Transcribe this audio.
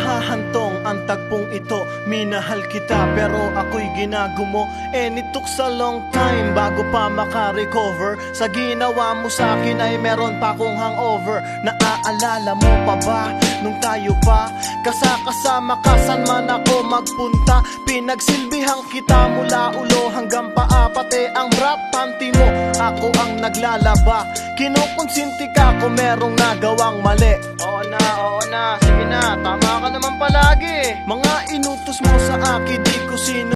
Nahahantong ang tagpong ito. Minahal kita pero ako'y ginagumo. And it took a long time bago pa makarecover. Sa ginawa mo sa akin ay meron pa akong hangover. Naaalala mo pa ba nung tayo pa Kasakasama ka? Saan man ako magpunta Pinagsilbihan kita mula ulo hanggang paa Pati eh, ang rap panty mo ako ang naglalaba. Kinukonsinti ka kung merong nagawang mali. Oo na, oo na, sige na, tama mga inutos mo sa akin di ko sino